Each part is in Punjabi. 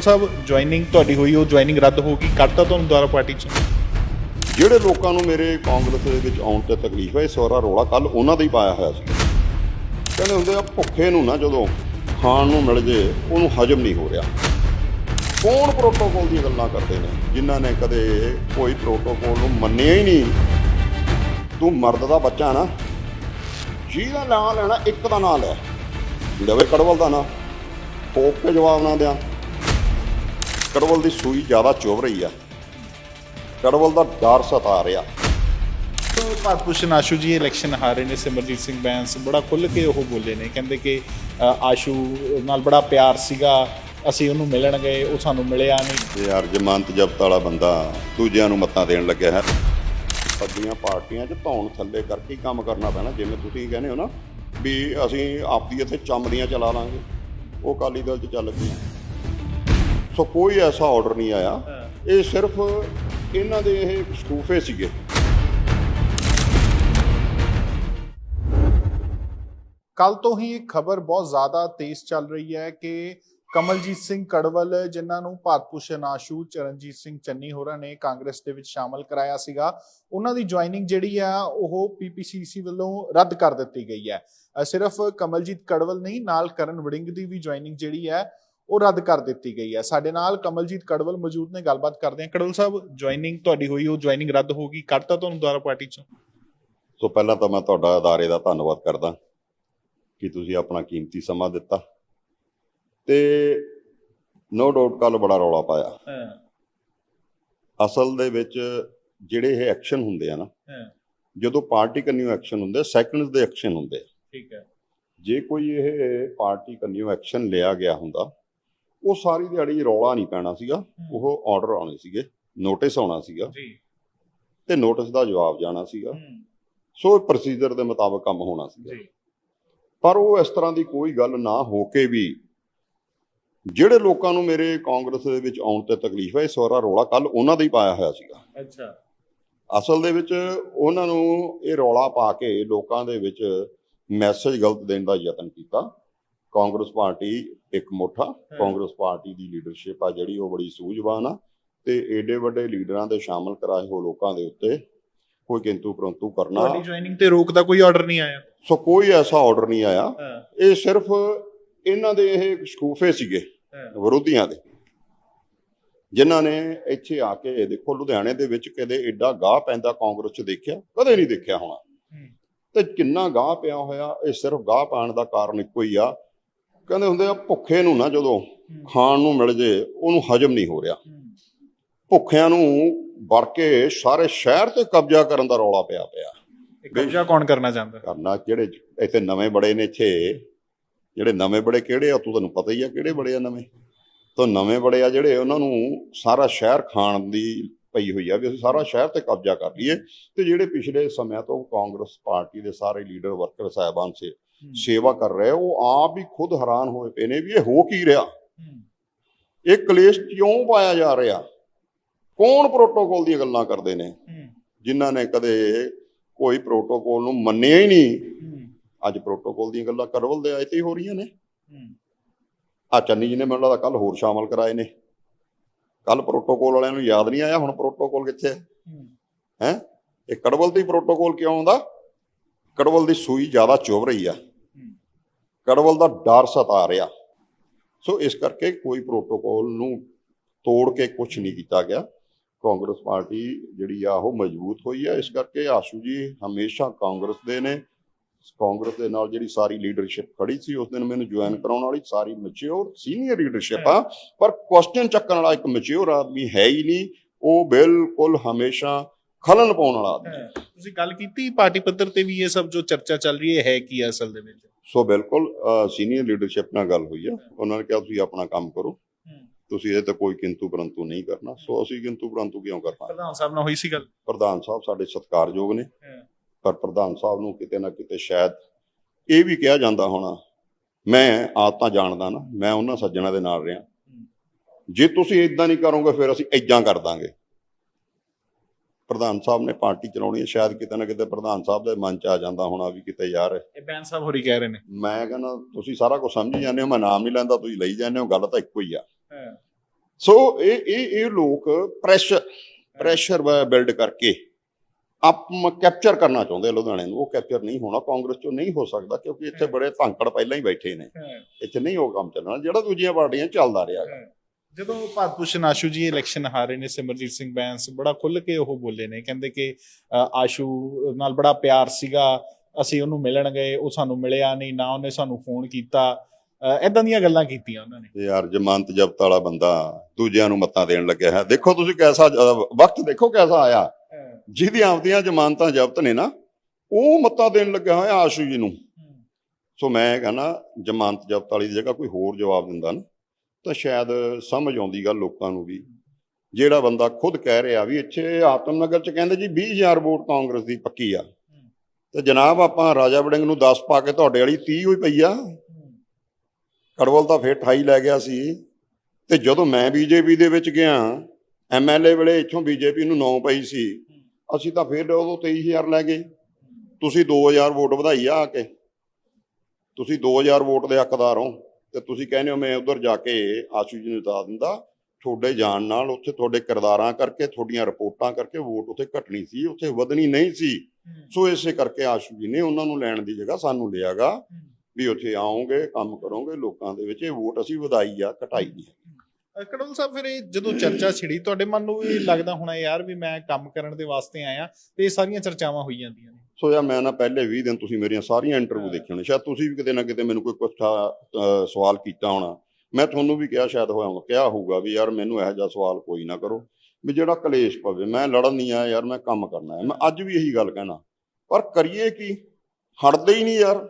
ਕੜਵਲ ਸਾਹਿਬ ਜੁਆਇਨਿੰਗ ਤੁਹਾਡੀ ਹੋਈ, ਉਹ ਜੁਆਇਨਿੰਗ ਰੱਦ ਹੋ ਗਈ ਕੱਢਤਾ ਤੁਹਾਨੂੰ ਦੁਆਰਾ ਪਾਰਟੀ ਚ? ਜਿਹੜੇ ਲੋਕਾਂ ਨੂੰ ਮੇਰੇ ਕਾਂਗਰਸ ਦੇ ਵਿੱਚ ਆਉਣ ਤੇ ਤਕਲੀਫ ਹੈ, ਇਹ ਸਾਰਾ ਰੋਲਾ ਕੱਲ ਉਹਨਾਂ ਦਾ ਹੀ ਪਾਇਆ ਹੋਇਆ ਸੀ। ਕਹਿੰਦੇ ਹੁੰਦੇ ਆ, ਭੁੱਖੇ ਨੂੰ ਨਾ ਜਦੋਂ ਖਾਣ ਨੂੰ ਮਿਲ ਜੇ, ਉਹਨੂੰ ਹਜਮ ਨਹੀਂ ਹੋ ਰਿਹਾ। ਕੌਣ ਪ੍ਰੋਟੋਕੋਲ ਦੀਆਂ ਗੱਲਾਂ ਕਰਦੇ ਨੇ, ਜਿਨ੍ਹਾਂ ਨੇ ਕਦੇ ਕੋਈ ਪ੍ਰੋਟੋਕੋਲ ਨੂੰ ਮੰਨਿਆ ਹੀ ਨਹੀਂ? ਤੂੰ ਮਰਦ ਦਾ ਬੱਚਾ ਨਾ, ਜਿਹਦਾ ਨਾਂ ਲੈਣਾ ਇੱਕ ਦਾ ਨਾਂ ਲੈ। ਲਵੇ ਕੜਵਲ ਦਾ ਨਾਂ ਠੋਕ ਕੇ ਜਵਾਬ ਨਾ ਦਿਆਂ। ਕੜਵਲ ਦੀ ਸੂਈ ਜ਼ਿਆਦਾ ਚੁਭ ਰਹੀ ਆ। ਕੜਵਲ ਦਾ ਡਰ ਸਤਾ ਰਿਹਾ। ਭਾਰਤ ਭੂਸ਼ਣ ਆਸ਼ੂ ਜੀ ਇਲੈਕਸ਼ਨ ਹਾਰੇ ਨੇ ਸਿਮਰਜੀਤ ਸਿੰਘ ਬੈਂਸ। ਬੜਾ ਖੁੱਲ ਕੇ ਉਹ ਬੋਲੇ ਨੇ। ਕਹਿੰਦੇ ਕਿ ਆਸ਼ੂ ਨਾਲ ਬੜਾ ਪਿਆਰ ਸੀਗਾ। ਅਸੀਂ ਉਹਨੂੰ ਮਿਲਣ ਗਏ ਉਹ ਸਾਨੂੰ ਮਿਲਿਆ ਨਹੀਂ। ਯਾਰ ਜ਼ਮਾਨਤ ਜ਼ਬਤ ਵਾਲਾ ਬੰਦਾ ਦੂਜਿਆਂ ਨੂੰ ਮੱਤਾਂ ਦੇਣ ਲੱਗਿਆ ਹੈ। ਸੱਜੀਆਂ ਪਾਰਟੀਆਂ 'ਚ ਧੌਣ ਥੱਲੇ ਕਰਕੇ ਕੰਮ ਕਰਨਾ ਪੈਣਾ ਜਿਵੇਂ ਤੁਸੀਂ ਕਹਿੰਦੇ ਹੋ ਨਾ ਵੀ ਅਸੀਂ ਆਪਦੀ ਇੱਥੇ ਚੰਮਦੀਆਂ ਚਲਾ ਲਾਂਗੇ। ਉਹ ਅਕਾਲੀ ਦਲ 'ਚ ਚੱਲ ਪਈਆਂ। ਸੋ ਕੋਈ ਐਸਾ ਆਰਡਰ ਨਹੀਂ ਆਇਆ। ਇਹ ਸਿਰਫ ਇਹਨਾਂ ਦੇ ਇਹ ਸਟੂਫੇ ਸੀਗੇ। ਕੱਲ ਤੋਂ ਹੀ ਇਹ ਖਬਰ ਬਹੁਤ ਜ਼ਿਆਦਾ ਤੇਜ਼ ਚੱਲ ਰਹੀ ਹੈ ਕਿ ਕਮਲਜੀਤ ਸਿੰਘ ਕੜਵਲ ਜਿਨ੍ਹਾਂ ਨੂੰ ਭਾਰਤ ਭੂਸ਼ਣ ਆਸ਼ੂ ਚਰਨਜੀਤ ਸਿੰਘ ਚੰਨੀ ਹੋਰਾਂ ਨੇ ਕਾਂਗਰਸ ਦੇ ਵਿੱਚ ਸ਼ਾਮਲ ਕਰਾਇਆ ਸੀਗਾ ਉਹਨਾਂ ਦੀ ਜੁਆਇਨਿੰਗ ਜਿਹੜੀ ਆ ਉਹ ਪੀਪੀਸੀਸੀ ਵੱਲੋਂ ਰੱਦ ਕਰ ਦਿੱਤੀ ਗਈ ਹੈ। ਅ, ਸਿਰਫ ਕਮਲਜੀਤ ਕੜਵਲ ਨਹੀਂ ਨਾਲ ਕਰਨ ਵੜਿੰਗ ਦੀ ਵੀ ਜੁਆਇਨਿੰਗ ਜਿਹੜੀ ਹੈ ਉਹ ਰੱਦ ਕਰ ਦਿੱਤੀ ਗਈ ਹੈ। ਸਾਡੇ ਨਾਲ ਕਮਲਜੀਤ ਕੜਵਲ ਮੌਜੂਦ ਨੇ ਗੱਲਬਾਤ ਕਰਦੇ ਹਾਂ। ਕੜਵਲ ਸਾਹਿਬ ਜੁਆਇਨਿੰਗ ਤੁਹਾਡੀ ਹੋਈ ਉਹ ਜੁਆਇਨਿੰਗ ਰੱਦ ਹੋ ਗਈ। ਕੱਢਤਾ ਤੁਹਾਨੂੰ ਦੁਆਰਾ ਪਾਰਟੀ ਚੋਂ? ਸੋ ਪਹਿਲਾਂ ਤਾਂ ਮੈਂ ਤੁਹਾਡਾ ਅਦਾਰੇ ਦਾ ਧੰਨਵਾਦ ਕਰਦਾ ਕਿ ਤੁਸੀਂ ਆਪਣਾ ਕੀਮਤੀ ਸਮਾਂ ਦਿੱਤਾ। ਤੇ ਨੋ ਡਾਊਟ ਕੱਲ ਬੜਾ ਰੌਲਾ ਪਾਇਆ। ਹਾਂ। ਅਸਲ ਦੇ ਵਿੱਚ ਜਿਹੜੇ ਇਹ ਐਕਸ਼ਨ ਹੁੰਦੇ ਆ ਨਾ ਜਦੋਂ ਪਾਰਟੀ ਕੰਨਿਓ ਐਕਸ਼ਨ ਹੁੰਦੇ ਸੈਕੰਡਸ ਦੇ ਐਕਸ਼ਨ ਹੁੰਦੇ ਆ। ਠੀਕ ਹੈ। ਜੇ ਕੋਈ ਇਹ ਪਾਰਟੀ ਕੰਨਿਓ ਐਕਸ਼ਨ ਲਿਆ ਗਿਆ ਹੁੰਦਾ ਉਹ ਸਾਰੀ ਦਿਹਾੜੀ ਰੌਲਾ ਨਹੀਂ ਪੈਣਾ ਸੀਗਾ। ਉਹ ਆਰਡਰ ਆਉਣੇ ਸੀਗੇ ਨੋਟਿਸ ਆਉਣਾ ਸੀਗਾ ਜੀ। ਤੇ ਨੋਟਿਸ ਦਾ ਜਵਾਬ ਜਾਣਾ ਸੀਗਾ। ਸੋ ਪ੍ਰੋਸੀਜਰ ਦੇ ਮੁਤਾਬਕ ਕੰਮ ਹੋਣਾ ਸੀਗਾ। ਜੀ। ਪਰ ਉਹ ਇਸ ਤਰ੍ਹਾਂ ਦੀ ਕੋਈ ਗੱਲ ਨਾ ਹੋ ਕੇ ਵੀ ਜਿਹੜੇ ਲੋਕਾਂ ਨੂੰ ਮੇਰੇ ਕਾਂਗਰਸ ਦੇ ਵਿੱਚ ਆਉਣ ਤੇ ਤਕਲੀਫ ਹੈ ਇਹ ਸਾਰਾ ਰੌਲਾ ਕੱਲ ਉਹਨਾਂ ਦਾ ਹੀ ਪਾਇਆ ਹੋਇਆ ਸੀਗਾ। ਅੱਛਾ। ਅਸਲ ਦੇ ਵਿੱਚ ਉਹਨਾਂ ਨੂੰ ਇਹ ਰੌਲਾ ਪਾ ਕੇ ਲੋਕਾਂ ਦੇ ਵਿੱਚ ਮੈਸੇਜ ਗਲਤ ਦੇਣ ਦਾ ਯਤਨ ਕੀਤਾ। ਕਾਂਗਰਸ ਪਾਰਟੀ ਇੱਕ ਮੁੱਠਾ ਕਾਂਗਰਸ ਪਾਰਟੀ ਦੀ ਲੀਡਰਸ਼ਿਪ ਆ ਜਿਹੜੀ ਉਹ ਬੜੀ ਸੂਝਵਾਨ ਆ ਤੇ ਏਡੇ ਵੱਡੇ ਲੀਡਰਾਂ ਦੇ ਸ਼ਾਮਲ ਕਰਾਏ ਹੋ ਲੋਕਾਂ ਦੇ ਉੱਤੇ ਕੋਈ ਕਿੰਤੂ ਪਰੰਤੂ ਕਰਨਾ ਤੁਹਾਡੀ ਜੁਆਇਨਿੰਗ ਤੇ ਰੋਕ ਦਾ ਕੋਈ ਆਰਡਰ ਨਹੀਂ ਆਇਆ? ਸੋ ਕੋਈ ਐਸਾ ਆਰਡਰ ਨਹੀਂ ਆਇਆ। ਇਹ ਸਿਰਫ ਇਹਨਾਂ ਦੇ ਇਹ ਸ਼ਕੂਫੇ ਸੀਗੇ ਵਿਰੋਧੀਆਂ ਦੇ ਜਿਨ੍ਹਾਂ ਨੇ ਇੱਥੇ ਆ ਕੇ ਦੇਖੋ ਲੁਧਿਆਣੇ ਦੇ ਵਿੱਚ ਕਦੇ ਐਡਾ ਗਾਹ ਪੈਂਦਾ ਕਾਂਗਰਸ 'ਚ ਦੇਖਿਆ ਕਦੇ ਨਹੀਂ ਦੇਖਿਆ ਹੋਣਾ। ਤੇ ਕਿੰਨਾ ਗਾਹ ਪਿਆ ਹੋਇਆ ਇਹ ਸਿਰਫ ਗਾਹ ਪਾਣ ਦਾ ਕਾਰਨ ਇੱਕੋ ਹੀ ਆ ਕਹਿੰਦੇ ਹੁੰਦੇ ਆ ਭੁੱਖੇ ਨੂੰ ਨਾ ਜਦੋਂ ਖਾਣ ਨੂੰ ਮਿਲ ਜੇ ਉਹਨੂੰ ਹਜਮ ਨਹੀਂ ਹੋ ਰਿਹਾ। ਭੁੱਖਿਆਂ ਨੂੰ ਵੜ ਕੇ ਸਾਰੇ ਸ਼ਹਿਰ ਤੇ ਕਬਜ਼ਾ ਕਰਨ ਦਾ ਰੌਲਾ ਪਿਆ ਪਿਆ। ਕਬਜ਼ਾ ਕੌਣ ਕਰਨਾ ਚਾਹੁੰਦਾ? ਕਰਨਾ ਜਿਹੜੇ ਇੱਥੇ ਨਵੇਂ ਬੜੇ ਨੇ ਇੱਥੇ। ਜਿਹੜੇ ਨਵੇਂ ਬੜੇ ਕਿਹੜੇ ਆ ਤੂੰ ਤੁਹਾਨੂੰ ਪਤਾ ਹੀ ਆ ਕਿਹੜੇ ਬੜੇ ਆ ਨਵੇਂ। ਤਾਂ ਨਵੇਂ ਬੜੇ ਆ ਜਿਹੜੇ ਉਹਨਾਂ ਨੂੰ ਸਾਰਾ ਸ਼ਹਿਰ ਖਾਣ ਦੀ ਪਈ ਹੋਈ ਆ ਵੀ ਅਸੀਂ ਸਾਰਾ ਸ਼ਹਿਰ ਤੇ ਕਬਜ਼ਾ ਕਰ ਲਈਏ। ਤੇ ਜਿਹੜੇ ਪਿਛਲੇ ਸਮਿਆਂ ਤੋਂ ਕਾਂਗਰਸ ਪਾਰਟੀ ਦੇ ਸਾਰੇ ਲੀਡਰ ਵਰਕਰ ਸਾਹਿਬਾਨ ਸੇ ਸੇਵਾ ਕਰ ਰਹੇ ਉਹ ਆਪ ਵੀ ਖੁਦ ਹੈਰਾਨ ਹੋਏ ਪਏ ਨੇ ਵੀ ਇਹ ਹੋ ਕੀ ਰਿਹਾ? ਹੂੰ। ਇਹ ਕਲੇਸ਼ ਕਿਉਂ ਪਾਇਆ ਜਾ ਰਿਹਾ? ਕੌਣ ਪ੍ਰੋਟੋਕੋਲ ਦੀਆਂ ਗੱਲਾਂ ਕਰਦੇ ਨੇ? ਹੂੰ। ਜਿਨ੍ਹਾਂ ਨੇ ਕਦੇ ਕੋਈ ਪ੍ਰੋਟੋਕੋਲ ਨੂੰ ਮੰਨਿਆ ਹੀ ਨਹੀਂ? ਹੂੰ। ਅੱਜ ਪ੍ਰੋਟੋਕੋਲ ਦੀਆਂ ਗੱਲਾਂ ਕਰਵਲ ਦੇ ਆਏ ਤੇ ਹੀ ਹੋ ਰਹੀਆਂ ਨੇ। ਹੂੰ। ਆ ਚੰਨੀ ਜੀ ਨੇ ਮੈਨੂੰ ਲੱਗਦਾ ਕੱਲ ਹੋਰ ਸ਼ਾਮਲ ਕਰਾਏ ਨੇ। ਕੱਲ ਪ੍ਰੋਟੋਕੋਲ ਵਾਲਿਆਂ ਨੂੰ ਯਾਦ ਨਹੀਂ ਆਇਆ ਹੁਣ ਪ੍ਰੋਟੋਕੋਲ ਕਿੱਥੇ ਹੈ? ਹੂੰ। ਹੈ? ਇਹ ਕੜਵਲ ਦੀ ਪ੍ਰੋਟੋਕੋਲ ਕਿਉਂ ਆਉਂਦਾ? ਕੜਵਲ ਦੀ ਸੂਈ ਜ਼ਿਆਦਾ ਚੁਭ ਰਹੀ ਆ। ਹੂੰ ਕੜਵਲ ਦਾ ਡਰ ਸਤਾ ਰਿਹਾ। ਸੋ ਇਸ ਕਰਕੇ ਕੋਈ ਪ੍ਰੋਟੋਕੋਲ ਨੂੰ ਤੋੜ ਕੇ ਕੁਝ ਨਹੀਂ ਕੀਤਾ ਗਿਆ। ਕਾਂਗਰਸ ਪਾਰਟੀ ਜਿਹੜੀ ਆ, ਉਹ ਮਜ਼ਬੂਤ ਹੋਈ ਆ। ਇਸ ਕਰਕੇ ਆਸ਼ੂ ਜੀ ਹਮੇਸ਼ਾ ਕਾਂਗਰਸ ਦੇ ਨੇ। ਕਾਂਗਰਸ ਦੇ ਨਾਲ ਜਿਹੜੀ ਸਾਰੀ ਲੀਡਰਸ਼ਿਪ ਖੜੀ ਸੀ, ਉਸ ਦਿਨ ਮੈਨੂੰ ਜੁਆਇਨ ਕਰਾਉਣ ਵਾਲੀ ਸਾਰੀ ਮੈਚੁਰ ਸੀਨੀਅਰ ਲੀਡਰਸ਼ਿਪ ਆ। ਪਰ ਕੁਐਸਚਨ ਚੱਕਣ ਵਾਲਾ ਇੱਕ ਮੈਚੁਰ ਆਦਮੀ ਹੈ ਹੀ ਨਹੀਂ। ਉਹ ਬਿਲਕੁਲ ਹਮੇਸ਼ਾ ਖਲਨ ਪਾਉਣ ਵਾਲਾ ਆਦਮੀ। ਤੁਸੀਂ ਗੱਲ ਕੀਤੀ ਪਾਰਟੀ ਪੱਧਰ ਤੇ ਵੀ ਇਹ ਸਭ ਜੋ ਚਰਚਾ ਚੱਲ ਰਹੀ ਹੈ ਹੈ ਕੀ ਹੈ ਅਸਲ ਦੇ ਵਿੱਚ? ਸੋ ਬਿਲਕੁਲ ਸੀਨੀਅਰ ਲੀਡਰਸ਼ਿਪ ਨਾਲ ਗੱਲ ਹੋਈ ਆ। ਉਹਨਾਂ ਨੇ ਕਿਹਾ ਤੁਸੀਂ ਆਪਣਾ ਕੰਮ ਕਰੋ। ਤੁਸੀਂ ਇਹ ਤੇ ਕੋਈ ਕਿੰਤੂ ਪਰੰਤੂ ਨਹੀਂ ਕਰਨਾ। ਸੋ ਅਸੀਂ ਕਿੰਤੂ ਪਰੰਤੂ ਕਿਉਂ ਕਰਨਾ? ਪ੍ਰਧਾਨ ਸਾਹਿਬ ਨਾਲ ਹੋਈ ਸੀ ਗੱਲ? ਪ੍ਰਧਾਨ ਸਾਹਿਬ ਸਾਡੇ ਸਤਿਕਾਰਯੋਗ ਨੇ। ਪਰ ਪ੍ਰਧਾਨ ਸਾਹਿਬ ਨੂੰ ਕਿਤੇ ਨਾ ਕਿਤੇ ਸ਼ਾਇਦ ਇਹ ਵੀ ਕਿਹਾ ਜਾਂਦਾ ਹੋਣਾ ਮੈਂ ਆਦਤਾਂ ਜਾਣਦਾ ਨਾ ਮੈਂ ਉਹਨਾਂ ਸੱਜਣਾ ਦੇ ਨਾਲ ਰਿਹਾ। ਜੇ ਤੁਸੀਂ ਇਦਾਂ ਨਹੀਂ ਕਰੋਗੇ ਫਿਰ ਅਸੀਂ ਇਦਾਂ ਕਰ ਦਾਂਗੇ। ਪ੍ਰਧਾਨ ਸਾਹਿਬ ਨੇ ਪਾਰਟੀ ਚਲਾਉਣੀ ਹੈ ਸ਼ਾਇਦ ਕਿਤੇ ਨਾ ਕਿਤੇ ਪ੍ਰਧਾਨ ਸਾਹਿਬ ਦੇ ਮਨ ਚ ਆ ਜਾਂਦਾ ਹੋਣਾ ਵੀ ਕਿਤੇ ਯਾਰ। ਇਹ ਬੈਂਸ ਸਾਹਿਬ ਹੋਰੀ ਕਹਿ ਰਹੇ ਨੇ। ਮੈਂ ਕਹਿੰਦਾ ਤੁਸੀਂ ਸਾਰਾ ਕੁਝ ਸਮਝੀ ਜਾਂਦੇ ਹੋ ਮੈਂ ਨਾਮ ਨਹੀਂ ਲੈਂਦਾ ਤੁਸੀਂ ਲਈ ਜਾਂਦੇ ਹੋ ਗੱਲ ਤਾਂ ਇੱਕੋ ਹੀ ਆ। ਹਾਂ। ਸੋ ਇਹ ਇਹ ਇਹ ਲੋਕ ਪ੍ਰੈਸ਼ਰ ਪ੍ਰੈਸ਼ਰ ਬਿਲਡ ਕਰਕੇ ਆਪ ਕੈਪਚਰ ਕਰਨਾ ਚਾਹੁੰਦੇ ਲੁਧਿਆਣੇ ਨੂੰ। ਉਹ ਕੈਪਚਰ ਨਹੀਂ ਹੋਣਾ ਕਾਂਗਰਸ ਚੋਂ ਨਹੀਂ ਹੋ ਸਕਦਾ ਕਿਉਂਕਿ ਇੱਥੇ ਬੜੇ ਧਾਂਕੜ ਪਹਿਲਾਂ ਹੀ ਬੈਠੇ ਨੇ। ਇੱਥੇ ਨਹੀਂ ਉਹ ਕੰਮ ਚੱਲਣਾ ਜਿਹੜਾ ਦੂਜੀਆਂ ਪਾਰਟੀਆਂ ਚੱਲਦਾ ਰਿਹਾ। ਜਦੋਂ ਭਾਰਤ ਭੂਸ਼ਣ ਆਸ਼ੂ ਜੀ ਇਲੈਕਸ਼ਨ ਹਾਰੇ ਨੇ ਸਿਮਰਜੀਤ ਸਿੰਘ ਬੈਂਸ ਬੜਾ ਖੁੱਲ ਕੇ ਉਹ ਬੋਲੇ ਨੇ ਕਹਿੰਦੇ ਕਿ ਆਸ਼ੂ ਨਾਲ ਬੜਾ ਪਿਆਰ ਸੀਗਾ ਅਸੀਂ ਉਹਨੂੰ ਮਿਲਣ ਗਏ ਉਹ ਸਾਨੂੰ ਮਿਲਿਆ ਨਹੀਂ ਨਾ ਉਹਨੇ ਸਾਨੂੰ ਫੋਨ ਕੀਤਾ ਐਦਾਂ ਦੀਆਂ ਗੱਲਾਂ ਕੀਤੀਆਂ ਉਹਨਾਂ ਨੇ। ਯਾਰ ਜ਼ਮਾਨਤ ਜ਼ਬਤ ਵਾਲਾ ਬੰਦਾ ਦੂਜਿਆਂ ਨੂੰ ਮੱਤਾਂ ਦੇਣ ਲੱਗਿਆ ਹੈ ਦੇਖੋ ਤੁਸੀਂ ਕੈਸਾ ਵਕਤ ਦੇਖੋ ਕੈਸਾ ਆਇਆ। ਜਿਹਦੀ ਆਪਦੀਆਂ ਜ਼ਮਾਨਤਾਂ ਜ਼ਬਤ ਨੇ ਨਾ ਉਹ ਮੱਤਾਂ ਦੇਣ ਲੱਗਿਆ ਹੋਇਆ ਆਸ਼ੂ ਜੀ ਨੂੰ। ਸੋ ਮੈਂ ਕਹਿੰਦਾ ਜ਼ਮਾਨਤ ਜ਼ਬਤ ਵਾਲੀ ਦੀ ਜਗ੍ਹਾ ਕੋਈ ਹੋਰ ਜਵਾਬ ਦਿੰਦਾ ਨਾ ਤਾਂ ਸ਼ਾਇਦ ਸਮਝ ਆਉਂਦੀ ਗੱਲ ਲੋਕਾਂ ਨੂੰ ਵੀ। ਜਿਹੜਾ ਬੰਦਾ ਖੁਦ ਕਹਿ ਰਿਹਾ ਵੀ ਇੱਥੇ ਆਤਮ ਨਗਰ ਚ ਕਹਿੰਦੇ ਜੀ 20000 ਵੋਟ ਕਾਂਗਰਸ ਦੀ ਪੱਕੀ ਆ। ਤੇ ਜਨਾਬ ਆਪਾਂ ਰਾਜਾ ਵੜਿੰਗ ਨੂੰ 10 ਪਾ ਕੇ ਤੁਹਾਡੇ ਵਾਲੀ 30 ਹੋਈ ਪਈ ਆ। ਕੜਵਲ ਤਾਂ ਫੇਰ 28 ਲੈ ਗਿਆ ਸੀ। ਤੇ ਜਦੋਂ ਮੈਂ ਬੀਜੇਪੀ ਦੇ ਵਿੱਚ ਗਿਆ ਐਮਐਲਏ ਵੇਲੇ ਇੱਥੋਂ ਬੀਜੇਪੀ ਨੂੰ 9 ਪਈ ਸੀ। ਅਸੀਂ ਤਾਂ ਫੇਰ ਉਦੋਂ 23000 ਲੈ ਗਏ। ਤੁਸੀਂ 2000 ਵੋਟ ਵਧਾਈ ਆ ਆ ਕੇ। ਤੁਸੀਂ 2000 ਵੋਟ ਦੇ ਹੱਕਦਾਰ ਹੋ। ਤੇ ਤੁਸੀਂ ਕਹਿੰਦੇ ਹੋ ਮੈਂ ਉਧਰ ਜਾ ਕੇ ਆਸ਼ੂ ਜੀ ਨੂੰ ਜਿਤਾ ਦਿੰਦਾ ਤੁਹਾਡੇ ਜਾਣ ਨਾਲ ਉੱਥੇ ਤੁਹਾਡੇ ਕਿਰਦਾਰਾਂ ਕਰਕੇ ਤੁਹਾਡੀਆਂ ਰਿਪੋਰਟਾਂ ਕਰਕੇ ਵੋਟ ਉੱਥੇ ਘਟਣੀ ਸੀ ਉੱਥੇ ਵਧਣੀ ਨਹੀਂ ਸੀ। ਸੋ ਇਸੇ ਕਰਕੇ ਆਸ਼ੂ ਜੀ ਨੇ ਉਹਨਾਂ ਨੂੰ ਲੈਣ ਦੀ ਜਗ੍ਹਾ ਸਾਨੂੰ ਲਿਆਗਾ ਵੀ ਉੱਥੇ ਆਓਗੇ ਕੰਮ ਕਰੋਗੇ ਲੋਕਾਂ ਦੇ ਵਿੱਚ ਇਹ ਵੋਟ ਅਸੀਂ ਵਧਾਈ ਆ ਘਟਾਈ ਨਹੀਂ ਕੜੋਲ ਸਾਹਿਬ ਫਿਰ ਇਹ ਜਦੋਂ ਚਰਚਾ ਛਿੜੀ ਤੁਹਾਡੇ ਮਨ ਨੂੰ ਵੀ ਲੱਗਦਾ ਹੋਣਾ ਯਾਰ ਵੀ ਮੈਂ ਕੰਮ ਕਰਨ ਦੇ ਵਾਸਤੇ ਆਇਆ ਤੇ ਇਹ ਸਾਰੀਆਂ ਚਰਚਾਵਾਂ ਹੋਈ ਜਾਂਦੀਆਂ ਨੇ। ਸੋ ਯਾਰ ਮੈਂ ਨਾ ਪਹਿਲੇ 20 ਦਿਨ ਤੁਸੀਂ ਮੇਰੀਆਂ ਸਾਰੀਆਂ ਇੰਟਰਵਿਊ। ਦੇਖੀਆਂ ਨੇ ਸ਼ਾਇਦ ਤੁਸੀਂ ਵੀ ਕਿਤੇ ਨਾ ਕਿਤੇ ਮੈਨੂੰ ਕੋਈ ਅ, ਸਵਾਲ ਕੀਤਾ ਹੋਣਾ। ਮੈਂ ਤੁਹਾਨੂੰ ਵੀ ਕਿਹਾ ਸ਼ਾਇਦ ਹੋਇਆ ਹੋਊਗਾ ਕਿਹਾ ਹੋਊਗਾ ਵੀ ਯਾਰ ਮੈਨੂੰ ਇਹੋ ਜਿਹਾ ਸਵਾਲ ਕੋਈ ਨਾ ਕਰੋ ਵੀ ਜਿਹੜਾ ਕਲੇਸ਼ ਪਵੇ ਮੈਂ ਲੜਨ ਨਹੀਂ ਆਇਆ ਯਾਰ ਮੈਂ ਕੰਮ ਕਰਨਾ ਹੈ। ਮੈਂ ਅੱਜ ਵੀ ਇਹੀ ਗੱਲ ਕਹਿਣਾ ਪਰ ਕਰੀਏ ਕੀ? ਹਟਦੇ ਹੀ ਨਹੀਂ ਯਾਰ।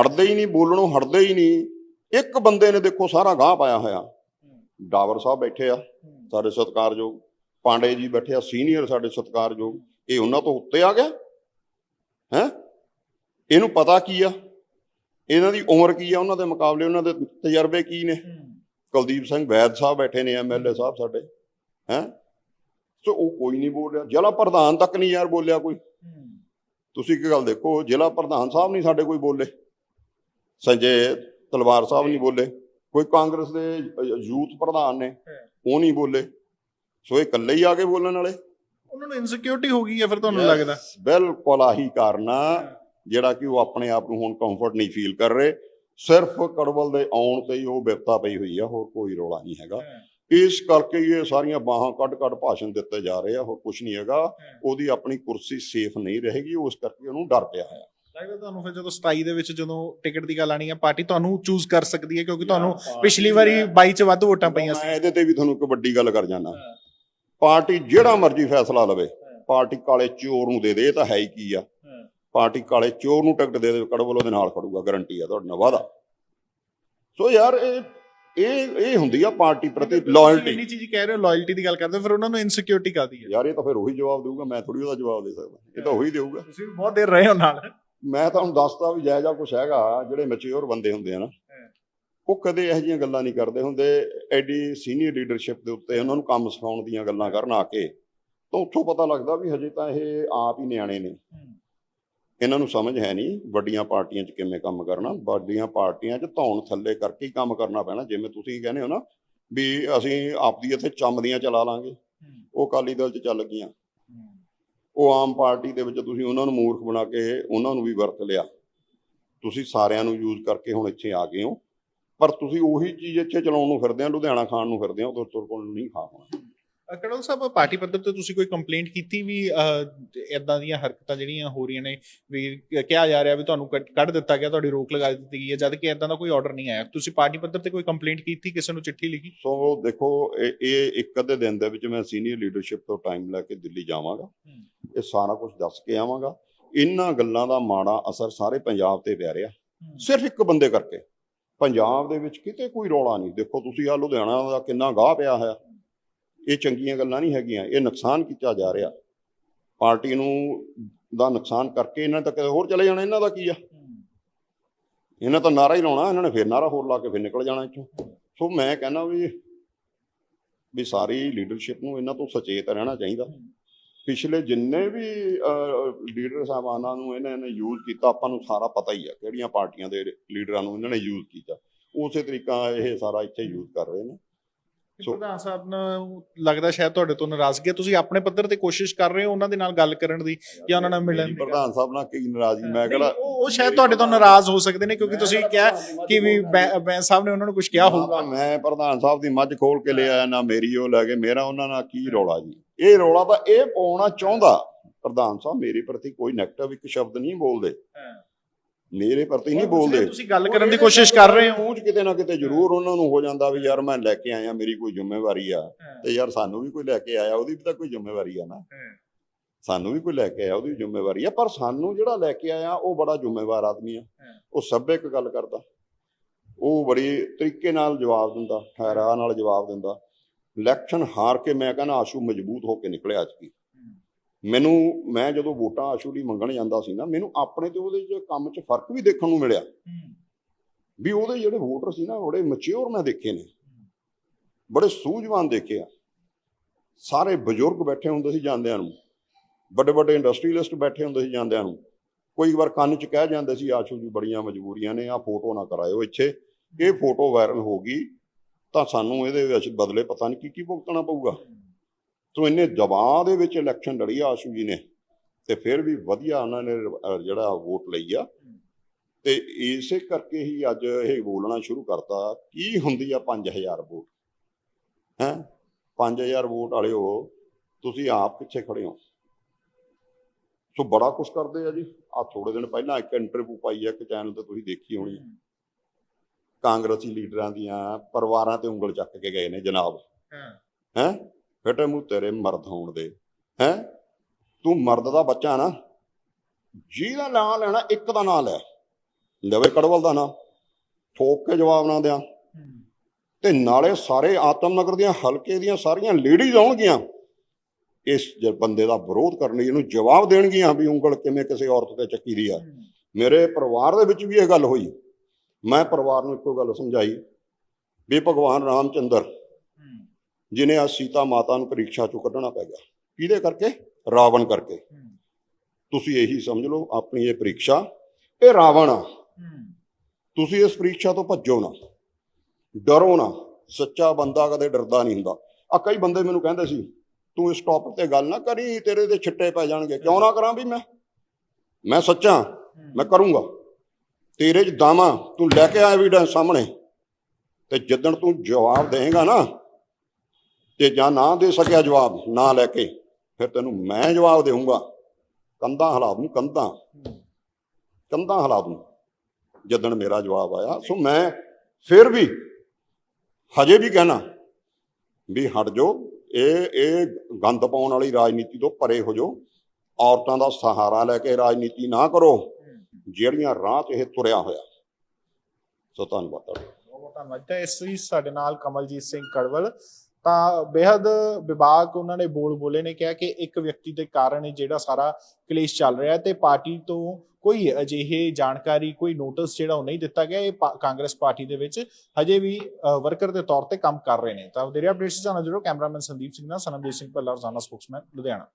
ਹਟਦੇ ਹੀ ਨਹੀਂ ਬੋਲਣੋਂ ਹਟਦੇ ਹੀ ਨਹੀਂ। ਇੱਕ ਬੰਦੇ ਨੇ ਦੇਖੋ ਸਾਰਾ ਗਾਹ ਪਾਇਆ ਹੋਇਆ। ਡਾਵਰ ਸਾਹਿਬ ਬੈਠੇ ਆ ਸਾਡੇ ਸਤਿਕਾਰਯੋਗ। ਪਾਂਡੇ ਜੀ ਬੈਠੇ ਆ ਸੀਨੀਅਰ ਸਾਡੇ ਸਤਿਕਾਰਯੋਗ। ਇਹ ਉਹਨਾਂ ਤੋਂ ਉੱਤੇ ਆ ਗਿਆ? ਹੈ? ਇਹਨੂੰ ਪਤਾ ਕੀ ਆ? ਇਹਨਾਂ ਦੀ ਉਮਰ ਕੀ ਆ? ਉਹਨਾਂ ਦੇ ਮੁਕਾਬਲੇ ਉਹਨਾਂ ਦੇ ਤਜਰਬੇ ਕੀ ਨੇ? ਕੁਲਦੀਪ ਸਿੰਘ ਵੈਦ ਸਾਹਿਬ ਬੈਠੇ ਨੇ ਐਮਐਲਏ ਸਾਹਿਬ ਸਾਡੇ। ਹੈ? ਸੋ ਉਹ ਕੋਈ ਨਹੀਂ ਬੋਲ ਰਿਹਾ। ਜ਼ਿਲ੍ਹਾ ਪ੍ਰਧਾਨ ਤੱਕ ਨਹੀਂ ਯਾਰ ਬੋਲਿਆ ਕੋਈ। ਤੁਸੀਂ ਇੱਕ ਗੱਲ ਦੇਖੋ ਜ਼ਿਲ੍ਹਾ ਪ੍ਰਧਾਨ ਸਾਹਿਬ ਨਹੀਂ ਸਾਡੇ ਕੋਈ ਬੋਲੇ। ਸੰਜੇ ਤਲਵਾਰ ਸਾਹਿਬ ਨਹੀਂ ਬੋਲੇ। ਕੋਈ ਕਾਂਗਰਸ ਦੇ ਯੂਥ ਪ੍ਰਧਾਨ ਨੇ ਉਹ ਨਹੀਂ ਬੋਲੇ। ਸੋ ਇਹ ਇਕੱਲੇ ਹੀ ਆ ਕੇ ਬੋਲਣ ਵਾਲੇ। ਉਹਨਾਂ ਨੂੰ ਇਨਸਿਕਿਉਰਿਟੀ ਹੋ ਗਈ ਹੈ ਫਿਰ ਤੁਹਾਨੂੰ ਲੱਗਦਾ? ਬਿਲਕੁਲ ਆਹੀ ਕਾਰਨ ਆ ਜਿਹੜਾ ਕਿ ਉਹ ਆਪਣੇ ਆਪ ਨੂੰ ਹੁਣ ਕੰਫਰਟ ਨਹੀਂ ਫੀਲ ਕਰ ਰਹੇ। ਸਿਰਫ ਕੜਵਲ ਦੇ ਆਉਣ ਤੇ ਹੀ ਉਹ ਵਿਪਤਾ ਪਈ ਹੋਈ ਆ ਹੋਰ ਕੋਈ ਰੋਲਾ ਨਹੀਂ ਹੈਗਾ। ਇਸ ਕਰਕੇ ਇਹ ਸਾਰੀਆਂ ਬਾਹਾਂ ਕੱਢ ਭਾਸ਼ਣ ਦਿੱਤੇ ਜਾ ਰਹੇ ਆ ਹੋਰ ਕੁਝ ਨਹੀਂ ਹੈਗਾ। ਉਹਦੀ ਆਪਣੀ ਕੁਰਸੀ ਸੇਫ ਨਹੀਂ ਰਹੇਗੀ ਉਸ ਕਰਕੇ ਉਹਨੂੰ ਡਰ ਪਿਆ ਹੈ ਲੱਗਦਾ ਤੁਹਾਨੂੰ ਫਿਰ ਜਦੋਂ 27 ਦੇ ਵਿੱਚ ਜਦੋਂ ਟਿਕਟ ਦੀ ਗੱਲ ਆਣੀ ਹੈ ਪਾਰਟੀ ਤੁਹਾਨੂੰ ਚੂਜ਼ ਕਰ ਸਕਦੀ ਹੈ ਕਿਉਂਕਿ ਤੁਹਾਨੂੰ ਪਿਛਲੀ ਵਾਰੀ 22 ਚ ਵੱਧ ਵੋਟਾਂ ਪਈਆਂ ਸੀ। ਮੈਂ ਇਹਦੇ ਤੇ ਵੀ ਤੁਹਾਨੂੰ ਇੱਕ ਵੱਡੀ ਗੱਲ ਕਰ ਜਾਣਾ ਪਾਰਟੀ ਜਿਹੜਾ ਮਰਜ਼ੀ ਫੈਸਲਾ ਲਵੇ ਪਾਰਟੀ ਕਾਲੇ ਚੋਰ ਨੂੰ ਦੇ ਦੇ ਇਹ ਤਾਂ ਹੈ ਹੀ ਕੀ ਆ। ਪਾਰਟੀ ਕਾਲੇ ਚੋਰ ਨੂੰ ਟਿਕਟ ਦੇ ਦੇ ਕੜਵਲ ਉਹਦੇ ਨਾਲ ਖੜੂਗਾ ਗਾਰੰਟੀ ਆ ਤੁਹਾਡੇ ਵਾਦਾ ਸੋ ਯਾਰ ਇਹ ਇਹ ਇਹ ਹੁੰਦੀ ਆ ਪਾਰਟੀ ਪ੍ਰਤੀ ਲਾਇਲਟੀ ਇੰਨੀ ਚੀਜ਼ ਕਹਿ ਰਹੇ ਹੋ ਲਾਇਲਟੀ ਦੀ ਗੱਲ ਕਰਦੇ ਫਿਰ ਉਹਨਾਂ ਨੂੰ ਇਨਸਿਕਿਉਰਿਟੀ ਕਾਦੀ ਹੈ ਯਾਰ ਇਹ ਤਾਂ ਫਿਰ ਉਹੀ ਜਵਾਬ ਦੇਊਗਾ ਮੈਂ ਥੋੜੀ ਉਹਦਾ ਜਵਾਬ ਦੇ ਸਕਦਾ। ਇਹ ਤਾਂ ਉਹੀ ਦੇਊਗਾ। ਤੁਸੀਂ ਬਹੁਤ ਦੇਰ ਰਹੇ ਹੋ ਨਾਲ। ਮੈਂ ਤੁਹਾਨੂੰ ਦੱਸਦਾ ਵੀ ਜਾਇਜ਼ਾ ਕੁਛ ਹੈਗਾ ਜਿਹੜੇ ਮੈਚੁਰ ਬੰਦੇ ਹੁੰਦੇ ਆ ਨਾ ਉਹ ਕਦੇ ਇਹੋ ਜਿਹੀਆਂ ਗੱਲਾਂ ਨਹੀਂ ਕਰਦੇ ਹੁੰਦੇ। ਐਡੀ ਸੀਨੀਅਰ ਲੀਡਰਸ਼ਿਪ ਦੇ ਉੱਤੇ ਉਹਨਾਂ ਨੂੰ ਕੰਮ ਸਿਖਾਉਣ ਦੀਆਂ ਗੱਲਾਂ ਕਰਨ ਆ ਕੇ, ਤਾਂ ਉੱਥੋਂ ਪਤਾ ਲੱਗਦਾ ਵੀ ਹਜੇ ਤਾਂ ਇਹ ਆਪ ਹੀ ਨਿਆਣੇ ਨੇ। ਇਹਨਾਂ ਨੂੰ ਸਮਝ ਹੈ ਨਹੀਂ ਵੱਡੀਆਂ ਪਾਰਟੀਆਂ 'ਚ ਕਿਵੇਂ ਕੰਮ ਕਰਨਾ, ਵੱਡੀਆਂ ਪਾਰਟੀਆਂ 'ਚ ਧੌਣ ਥੱਲੇ ਕਰਕੇ ਹੀ ਕੰਮ ਕਰਨਾ ਪੈਣਾ। ਜਿਵੇਂ ਤੁਸੀਂ ਕਹਿੰਦੇ ਹੋ ਨਾ ਵੀ ਅਸੀਂ ਆਪਦੀ ਇੱਥੇ ਚੰਮਦੀਆਂ ਚਲਾ ਲਾਂਗੇ। ਉਹ ਅਕਾਲੀ ਦਲ 'ਚ ਚੱਲ ਗਈਆਂ। ਉਹ ਆਮ ਪਾਰਟੀ ਦੇ ਵਿੱਚ ਤੁਸੀਂ ਉਹਨਾਂ ਨੂੰ ਮੂਰਖ ਬਣਾ ਕੇ ਉਹਨਾਂ ਨੂੰ ਵੀ ਵਰਤ ਲਿਆ। ਤੁਸੀਂ ਸਾਰਿਆਂ ਨੂੰ ਯੂਜ਼ ਕਰਕੇ ਹੁਣ ਇੱਥੇ ਆ ਗਏ ਹੋ। ਪਰ ਤੁਸੀਂ ਉਹੀ ਚੀਜ਼ ਇੱਥੇ ਚਲਾਉਣ ਨੂੰ ਫਿਰਦੇ ਆ ਲੁਧਿਆਣਾ ਖਾਣ ਨੂੰ ਫਿਰਦੇ ਆ ਉਹ ਤੁਹਾਡੇ ਕੋਲ ਨਹੀਂ ਖਾ ਹੋਣਾ ਕੜੋਲ ਸਾਹਿਬ ਪਾਰਟੀ ਪੱਧਰ ਤੇ ਤੁਸੀਂ ਕੋਈ ਕੰਪਲੇਂਟ ਕੀਤੀ ਵੀ ਇਦਾਂ ਦੀਆਂ ਹਰਕਤਾਂ ਜਿਹੜੀਆਂ ਹੋ ਰਹੀਆਂ ਨੇ ਵੀ ਕਿਹਾ ਜਾ ਰਿਹਾ ਵੀ ਤੁਹਾਨੂੰ ਕੱਢ ਦਿੱਤਾ ਗਿਆ ਤੁਹਾਡੀ ਰੋਕ ਲਗਾ ਦਿੱਤੀ ਗਈ ਹੈ ਜਦ ਕਿ ਇਦਾਂ ਦਾ ਕੋਈ ਆਰਡਰ ਨਹੀਂ ਆਇਆ। ਤੁਸੀਂ ਪਾਰਟੀ ਪੱਧਰ ਤੇ ਕੋਈ ਕੰਪਲੇਂਟ ਕੀਤੀ ਕਿਸੇ ਨੂੰ ਚਿੱਠੀ ਲਿਖੀ? ਸੋ ਦੇਖੋ ਇਹ ਇਹ ਇੱਕ ਅੱਧੇ ਦਿਨ ਦੇ ਵਿੱਚ ਮੈਂ ਸੀਨੀਅਰ ਲੀਡਰਸ਼ਿਪ ਤੋਂ ਟਾਈਮ ਲੈ ਕੇ ਦਿੱਲੀ ਜਾਵਾਂਗਾ। ਇਹ ਸਾਰਾ ਕੁਝ ਦੱਸ ਕੇ ਆਵਾਂਗਾ। ਇਹਨਾਂ ਗੱਲਾਂ ਦਾ ਮਾੜਾ ਅਸਰ ਸਾਰੇ ਪੰਜਾਬ ਤੇ ਪੈ ਰਿਹਾ। ਸਿਰਫ ਇੱਕ ਬੰਦੇ ਕਰਕੇ। ਪੰਜਾਬ ਦੇ ਵਿੱਚ ਕਿਤੇ ਕੋਈ ਰੌਲਾ ਨਹੀਂ। ਦੇਖੋ ਤੁਸੀਂ ਆ ਲੁਧਿਆਣਾ ਦਾ ਕਿੰਨਾ ਗਾਹ ਪਿਆ ਹੋਇਆ ਇਹ ਚੰਗੀਆਂ ਗੱਲਾਂ ਨਹੀਂ ਹੈਗੀਆਂ। ਇਹ ਨੁਕਸਾਨ ਕੀਤਾ ਜਾ ਰਿਹਾ। ਪਾਰਟੀ ਨੂੰ ਦਾ ਨੁਕਸਾਨ ਕਰਕੇ ਇਹਨਾਂ ਤੱਕ ਹੋਰ ਚਲੇ ਜਾਣਾ। ਇਹਨਾਂ ਦਾ ਕੀ ਆ? ਇਹਨਾਂ ਤਾਂ ਨਾਰਾ ਹੀ ਲਾਉਣਾ। ਇਹਨਾਂ ਨੇ ਫਿਰ ਨਾਰਾ ਹੋਰ ਲਾ ਕੇ ਫਿਰ ਨਿਕਲ ਜਾਣਾ ਇੱਥੋਂ। ਸੋ ਮੈਂ ਕਹਿੰਦਾ ਵੀ ਵੀ ਸਾਰੀ ਲੀਡਰਸ਼ਿਪ ਨੂੰ ਇਹਨਾਂ ਤੋਂ ਸੁਚੇਤ ਰਹਿਣਾ ਚਾਹੀਦਾ। ਪਿਛਲੇ ਜਿੰਨੇ ਵੀ ਲੀਡਰ ਸਾਹਿਬਾਨਾਂ ਨੂੰ ਇਹਨਾਂ ਨੇ ਯੂਜ਼ ਕੀਤਾ ਆਪਾਂ ਨੂੰ ਸਾਰਾ ਪਤਾ ਹੀ ਆ ਕਿਹੜੀਆਂ ਪਾਰਟੀਆਂ ਦੇ ਲੀਡਰਾਂ ਨੂੰ ਇਹਨਾਂ ਨੇ ਯੂਜ਼ ਕੀਤਾ। ਉਸੇ ਤਰੀਕਾ ਇਹ ਸਾਰਾ ਇੱਥੇ ਯੂਜ਼ ਕਰ ਰਹੇ ਨੇ। ਸੋ- ਪ੍ਰਧਾਨ ਸਾਹਿਬ ਨੂੰ ਲੱਗਦਾ ਸ਼ਾਇਦ ਤੁਹਾਡੇ ਤੋਂ ਨਾਰਾਜ਼ਗੀ ਹੈ ਤੁਸੀਂ ਆਪਣੇ ਪੱਧਰ ਤੇ ਕੋਸ਼ਿਸ਼ ਕਰ ਰਹੇ ਹੋ ਉਹਨਾਂ ਦੇ ਨਾਲ ਗੱਲ ਕਰਨ ਦੀ ਜਾਂ ਉਹਨਾਂ ਨਾਲ ਮਿਲਣ ਦੀ? ਪ੍ਰਧਾਨ ਸਾਹਿਬ ਨਾਲ ਕੀ ਨਾਰਾਜ਼ਗੀ ਮੈਂ ਕਿਹੜਾ ਉਹ ਸ਼ਾਇਦ ਤੁਹਾਡੇ ਤੋਂ ਨਾਰਾਜ਼ ਹੋ ਸਕਦੇ ਨੇ ਕਿਉਂਕਿ ਤੁਸੀਂ ਕਿਹਾ ਕਿ ਵੀ ਬੈਂਸ ਸਾਹਿਬ ਨੇ ਉਹਨਾਂ ਨੂੰ ਕੁਝ ਕਿਹਾ ਹੋਊਗਾ। ਮੈਂ ਪ੍ਰਧਾਨ ਸਾਹਿਬ ਦੀ ਮੱਝ ਖੋਲ ਕੇ ਲੈ ਆਇਆ ਨਾ ਮੇਰੀ ਉਹ ਲੈ ਕੇ ਮੇਰਾ ਉਹਨਾਂ ਨਾਲ ਕੀ ਰੌਲਾ ਜੀ? ਇਹ ਰੌਲਾ ਤਾਂ ਇਹ ਪਾਉਣਾ ਚਾਹੁੰਦਾ ਪ੍ਰਧਾਨ ਸਾਹਿਬ ਮੇਰੇ ਪ੍ਰਤੀ ਕੋਈ ਨੈਗੇਟਿਵ ਇੱਕ ਸ਼ਬਦ ਨਹੀਂ ਬੋਲਦੇ। ਮੇਰੇ ਪ੍ਰਤੀ ਨਹੀਂ ਬੋਲਦੇ। ਤੁਸੀਂ ਗੱਲ ਕਰਨ ਦੀ ਕੋਸ਼ਿਸ਼ ਕਰ ਰਹੇ ਹੋ। ਮੂੰਹ 'ਚ ਕਿਤੇ ਨਾ ਕਿਤੇ ਜ਼ਰੂਰ ਉਹਨਾਂ ਨੂੰ ਹੋ ਜਾਂਦਾ ਵੀ ਯਾਰ ਮੈਂ ਲੈ ਕੇ ਆਇਆ ਮੇਰੀ ਕੋਈ ਜ਼ਿੰਮੇਵਾਰੀ ਆ। ਤੇ ਯਾਰ ਸਾਨੂੰ ਵੀ ਕੋਈ ਲੈ ਕੇ ਆਇਆ ਉਹਦੀ ਵੀ ਤਾਂ ਕੋਈ ਜ਼ਿੰਮੇਵਾਰੀ ਆ ਨਾ। ਸਾਨੂੰ ਵੀ ਕੋਈ ਲੈ ਕੇ ਆਇਆ ਉਹਦੀ ਜ਼ਿੰਮੇਵਾਰੀ ਆ ਪਰ ਸਾਨੂੰ ਜਿਹੜਾ ਲੈ ਕੇ ਆਇਆ ਉਹ ਬੜਾ ਜ਼ਿੰਮੇਵਾਰ ਆਦਮੀ ਆ। ਉਹ ਸੱਭਿਅਕ ਗੱਲ ਕਰਦਾ। ਉਹ ਬੜੀ ਤਰੀਕੇ ਨਾਲ ਜਵਾਬ ਦਿੰਦਾ ਹੈਰਾ ਨਾਲ ਜਵਾਬ ਦਿੰਦਾ। ਇਲੈਕਸ਼ਨ ਹਾਰ ਕੇ ਮੈਂ ਕਹਿੰਦਾ ਆਸ਼ੂ ਮਜ਼ਬੂਤ ਹੋ ਕੇ ਨਿਕਲਿਆ ਅੱਜ ਕੀ ਮੈਨੂੰ, ਮੈਂ ਜਦੋਂ ਵੋਟਾਂ ਆਸ਼ੂ ਲਈ ਮੰਗਣ ਜਾਂਦਾ ਸੀ ਨਾ, ਮੈਨੂੰ ਆਪਣੇ ਤੇ ਉਹਦੇ ਚ ਕੰਮ 'ਚ ਫ਼ਰਕ ਵੀ ਦੇਖਣ ਨੂੰ ਮਿਲਿਆ। ਵੀ ਉਹਦੇ ਜਿਹੜੇ ਵੋਟਰ ਸੀ ਨਾ, ਬੜੇ ਮੈਚੁਰ ਮੈਂ ਦੇਖੇ ਨੇ। ਬੜੇ ਸੂਝਵਾਨ ਦੇਖੇ ਆ। ਸਾਰੇ ਬਜ਼ੁਰਗ ਬੈਠੇ ਹੁੰਦੇ ਸੀ ਜਾਂਦਿਆਂ ਨੂੰ। ਵੱਡੇ ਵੱਡੇ ਇੰਡਸਟਰੀਅਲਿਸਟ ਬੈਠੇ ਹੁੰਦੇ ਸੀ ਜਾਂਦਿਆਂ ਨੂੰ। ਕੋਈ ਵਾਰ ਕੰਨ 'ਚ ਕਹਿ ਜਾਂਦੇ ਸੀ, ਆਸ਼ੂ ਜੀ ਬੜੀਆਂ ਮਜਬੂਰੀਆਂ ਨੇ ਆ ਫੋਟੋ ਨਾ ਕਰਾਇਓ ਇੱਥੇ। ਇਹ ਫੋਟੋ ਵਾਇਰਲ ਹੋ ਗਈ। ਤਾਂ ਸਾਨੂੰ ਇਹਦੇ ਵਿੱਚ ਬਦਲੇ ਪਤਾ ਨਹੀਂ ਕੀ ਕੀ ਭੁਗਤਣਾ ਪਊਗਾ। ਸੋ ਇੰਨੇ ਦਬਾਅ ਦੇ ਵਿੱਚ ਇਲੈਕਸ਼ਨ ਲੜੀ ਆ ਆਸ਼ੂ ਜੀ ਨੇ, ਤੇ ਫਿਰ ਵੀ ਵਧੀਆ ਉਹਨਾਂ ਨੇ ਜਿਹੜਾ ਵੋਟ ਲਈ ਆ। ਤੇ ਇਸੇ ਕਰਕੇ ਹੀ ਅੱਜ ਇਹ ਬੋਲਣਾ ਸ਼ੁਰੂ ਕਰਤਾ, ਕੀ ਹੁੰਦੀ ਆ 5000 ਵੋਟ? ਹੈ? 5000 ਵੋਟ ਵਾਲਿਓ, ਤੁਸੀਂ ਆਪ ਪਿੱਛੇ ਖੜੇ ਹੋ? ਸੋ ਬੜਾ ਕੁਝ ਕਰਦੇ ਆ ਜੀ। ਆ ਥੋੜੇ ਦਿਨ ਪਹਿਲਾਂ ਇੱਕ ਇੰਟਰਵਿਊ ਪਾਈ ਆ, ਇੱਕ ਚੈਨਲ ਤੇ ਤੁਸੀਂ ਦੇਖੀ ਹੋਣੀ ਕਾਂਗਰਸੀ ਲੀਡਰਾਂ ਦੀਆਂ ਪਰਿਵਾਰਾਂ ਤੇ ਉਂਗਲ ਚੱਕ ਕੇ ਗਏ ਨੇ ਜਨਾਬ। ਹੈ। ਫੇਟੇ ਮੂੰਹ ਤੇਰੇ ਮਰਦ ਹੋਣ ਦੇ। ਹੈ? ਤੂੰ ਮਰਦ ਦਾ ਬੱਚਾ ਨਾ ਜਿਹਦਾ ਨਾਂ ਲੈਣਾ ਇੱਕ ਦਾ ਨਾਂ ਲੈ। ਲਵੇ ਕੜਵਲ ਦਾ ਨਾਂ। ਠੋਕ ਕੇ ਜਵਾਬ ਨਾ ਦਿਆਂ। ਤੇ ਨਾਲੇ ਸਾਰੇ ਆਤਮਨਗਰ ਦੀਆਂ ਹਲਕੇ ਦੀਆਂ ਸਾਰੀਆਂ ਲੇਡੀਜ਼ ਆਉਣਗੀਆਂ। ਇਸ ਬੰਦੇ ਦਾ ਵਿਰੋਧ ਕਰਨ ਲਈ ਇਹਨੂੰ ਜਵਾਬ ਦੇਣਗੀਆਂ ਵੀ ਉਂਗਲ ਕਿਵੇਂ ਕਿਸੇ ਔਰਤ ਤੇ ਚੱਕੀ ਦੀ ਆ। ਮੇਰੇ ਪਰਿਵਾਰ ਦੇ ਵਿੱਚ ਵੀ ਇਹ ਗੱਲ ਹੋਈ। ਮੈਂ ਪਰਿਵਾਰ ਨੂੰ ਇੱਕੋ ਗੱਲ ਸਮਝਾਈ ਵੀ ਭਗਵਾਨ ਰਾਮਚੰਦਰ ਜਿਨੇ ਆ ਸੀਤਾ ਮਾਤਾ ਨੂੰ ਪਰੀਖਿਆ ਚੋਂ ਕੱਢਣਾ ਪੈ ਗਿਆ। ਕਿਹਦੇ ਕਰਕੇ? ਰਾਵਣ ਕਰਕੇ। ਤੁਸੀਂ ਇਹੀ ਸਮਝ ਲਓ, ਆਪਣੀ ਇਹ ਪ੍ਰੀਖਿਆ, ਇਹ ਰਾਵਣ ਆ। ਤੁਸੀਂ ਇਸ ਪ੍ਰੀਖਿਆ ਤੋਂ ਭੱਜੋ ਨਾ। ਡਰੋ ਨਾ। ਸੱਚਾ ਬੰਦਾ ਕਦੇ ਡਰਦਾ ਨਹੀਂ ਹੁੰਦਾ। ਆ ਕਈ ਬੰਦੇ ਮੈਨੂੰ ਕਹਿੰਦੇ ਸੀ, ਤੂੰ ਇਸ ਟੌਪਿਕ ਤੇ ਗੱਲ ਨਾ ਕਰੀ, ਤੇਰੇ ਤੇ ਛਿੱਟੇ ਪੈ ਜਾਣਗੇ। ਕਿਉਂ ਨਾ ਕਰਾਂ ਵੀ ਮੈਂ? ਮੈਂ ਸੱਚਾ, ਮੈਂ ਕਰੂੰਗਾ। ਤੇਰੇ 'ਚ ਦਾਵਾ, ਤੂੰ ਲੈ ਕੇ ਆ ਐਵੀਡੈਂਸ ਸਾਹਮਣੇ। ਤੇ ਜਿੱਦਣ ਤੂੰ ਜਵਾਬ ਦੇਏਗਾ ਨਾ, ਤੇ ਜਾਂ ਨਾ ਦੇ ਸਕਿਆ ਜਵਾਬ, ਨਾ ਲੈ ਕੇ, ਫਿਰ ਤੈਨੂੰ ਮੈਂ ਜਵਾਬ ਦੇਵਾਂਗਾ ਕੰਧਾਂ ਹਿਲਾ ਦੂੰ ਕੰਧਾਂ। ਕੰਧਾਂ ਹਿਲਾ ਦੂੰ ਜਿੱਦਣ ਮੇਰਾ ਜਵਾਬ ਆਇਆ, ਸੋ ਮੈਂ ਫਿਰ ਵੀ ਹਜੇ ਵੀ ਕਹਿਣਾ ਵੀ ਹਟ ਜਾਓ, ਇਹ ਇਹ ਗੰਦ ਪਾਉਣ ਵਾਲੀ ਰਾਜਨੀਤੀ ਤੋਂ ਪਰੇ ਹੋ ਜਾਓ। ਔਰਤਾਂ ਦਾ ਸਹਾਰਾ ਲੈ ਕੇ ਰਾਜਨੀਤੀ ਨਾ ਕਰੋ। ਜਿਹੜੀਆਂ ਰਾਹ 'ਚ ਇਹ ਤੁਰਿਆ ਹੋਇਆ। ਸੋ ਧੰਨਵਾਦ ਤੁਹਾਡਾ। ਬਹੁਤ ਧੰਨਵਾਦ। ਤਾਂ ਇਸ ਲਈ ਸਾਡੇ ਨਾਲ ਕਮਲਜੀਤ ਸਿੰਘ ਕੜਵਲ। ਤਾਂ ਬੇहद ਵਿਭਾਗ ਉਹਨਾਂ ਨੇ ਬੋਲ ਬੋਲੇ ਨੇ ਕਿਹਾ ਕਿ ਇੱਕ ਵਿਅਕਤੀ ਦੇ ਕਾਰਨ ਇਹ ਜਿਹੜਾ ਸਾਰਾ ਕਲੇਸ਼ ਚੱਲ ਰਿਹਾ ਤੇ ਪਾਰਟੀ ਤੋਂ ਕੋਈ ਅਜਿਹੇ ਜਾਣਕਾਰੀ, ਕੋਈ ਨੋਟਿਸ ਜਿਹੜਾ ਉਹ ਨਹੀਂ ਦਿੱਤਾ ਗਿਆ। ਇਹ ਕਾਂਗਰਸ ਪਾਰਟੀ ਦੇ ਵਿੱਚ ਹਜੇ ਵੀ ਵਰਕਰ ਦੇ ਤੌਰ ਤੇ ਕੰਮ ਕਰ ਰਹੇ ਨੇ। ਤਾਂ ਵਧੇਰੇ ਅਪਡੇਟਸ ਜਾਣਨ ਜਰੂਰ ਕੈਮਰਾਮੈਨ ਸੰਦੀਪ ਸਿੰਘ ਨਾਲ, ਸਨਮਜੀਤ ਸਿੰਘ ਭੱਲਾ, ਰੋਜ਼ਾਨਾ ਸਪੋਕਸਮੈਨ, ਲੁਧਿਆਣਾ।